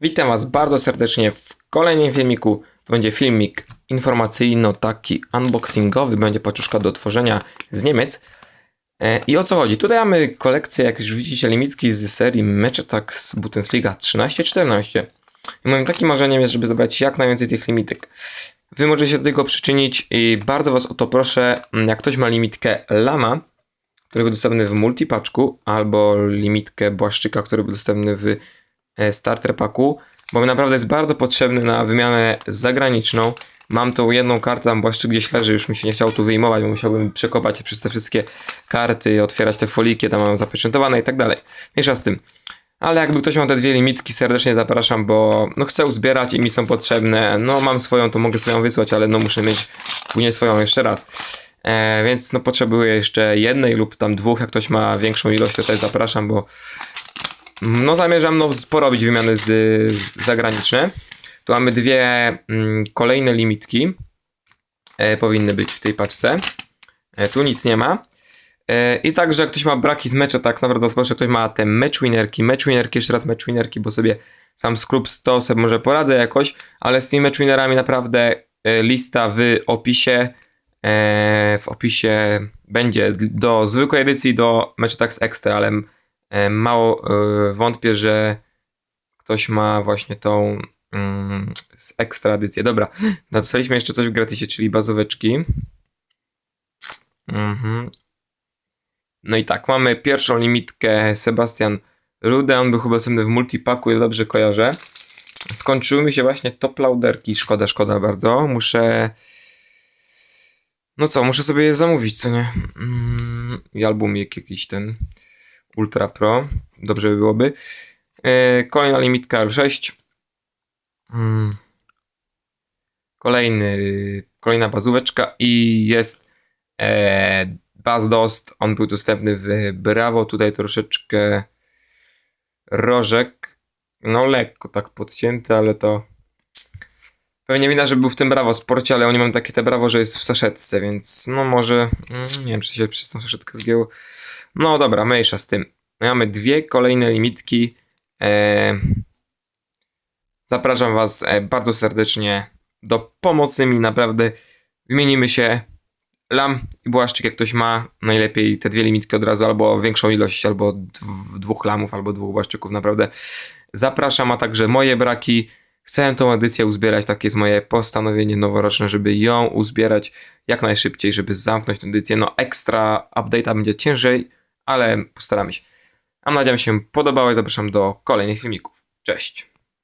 Witam Was bardzo serdecznie w kolejnym filmiku. To będzie filmik informacyjno taki unboxingowy, będzie paczuszka do tworzenia z Niemiec. E, I o co chodzi? Tutaj mamy kolekcję, jak już widzicie, limitki z serii Matchatax Bundesliga 13-14. I moim takim marzeniem jest, żeby zebrać jak najwięcej tych limitek. Wy możecie się do tego przyczynić i bardzo Was o to proszę, mm, jak ktoś ma limitkę Lama, który był dostępny w multipaczku, albo limitkę Błaszczyka, który był dostępny w starter packu, bo naprawdę jest bardzo potrzebny na wymianę zagraniczną. Mam tą jedną kartę, tam Błaszczyk gdzieś leży, już mi się nie chciało tu wyjmować, bo musiałbym przekopać przez te wszystkie karty, otwierać te foliki, tam mam zapieczętowane i tak dalej. Mniejsza z tym. Ale jakby ktoś miał te dwie limitki, serdecznie zapraszam, bo no chcę uzbierać i mi są potrzebne. No mam swoją, to mogę swoją wysłać, ale no muszę mieć później swoją jeszcze raz. E, więc no potrzebuję jeszcze jednej lub tam dwóch, jak ktoś ma większą ilość, to też zapraszam, bo no zamierzam no, porobić wymiany z, z zagraniczne. Tu mamy dwie mm, kolejne limitki. E, powinny być w tej paczce. E, tu nic nie ma. E, I także jak ktoś ma braki z mecza, tak naprawdę proszę, ktoś ma te match winerki, match winerki, jeszcze raz match winerki, bo sobie sam sklub 100 sobie może poradzę jakoś, ale z tymi match winerami naprawdę e, lista w opisie e, w opisie będzie do zwykłej edycji, do Matchtax Extra, ale mało e, wątpię, że ktoś ma właśnie tą mm, z ekstra edycję. Dobra, dostaliśmy jeszcze coś w gratisie, czyli bazóweczki. Mhm. No i tak, mamy pierwszą limitkę Sebastian Rude, on był chyba dostępny w multipaku, ja dobrze kojarzę. Skończyły mi się właśnie top lauderki, szkoda, szkoda bardzo. Muszę... No co, muszę sobie je zamówić, co nie? Mm, I albumik jakiś ten Ultra Pro, dobrze by byłoby. E, kolejna limitka L6. Mm. Kolejny, kolejna bazóweczka i jest e, Buzz Dost. On był dostępny w Bravo. Tutaj troszeczkę rożek. No lekko tak podcięty, ale to pewnie wina, że był w tym Bravo Sporcie, ale oni mają takie te Bravo, że jest w saszetce, więc no może mm, nie wiem, czy się przez tą saszetkę zgięło. No dobra, mniejsza z tym. Mamy dwie kolejne limitki. E, zapraszam Was e, bardzo serdecznie do pomocy mi, naprawdę. Wymienimy się. Lam i Błaszczyk, jak ktoś ma, najlepiej te dwie limitki od razu, albo większą ilość, albo dw- dwóch lamów, albo dwóch Błaszczyków, naprawdę. Zapraszam, a także moje braki. Chcę tą edycję uzbierać, takie jest moje postanowienie noworoczne, żeby ją uzbierać jak najszybciej, żeby zamknąć tę edycję. No ekstra update'a będzie ciężej, ale postaramy się. Mam nadzieję, że się podobało i zapraszam do kolejnych filmików. Cześć!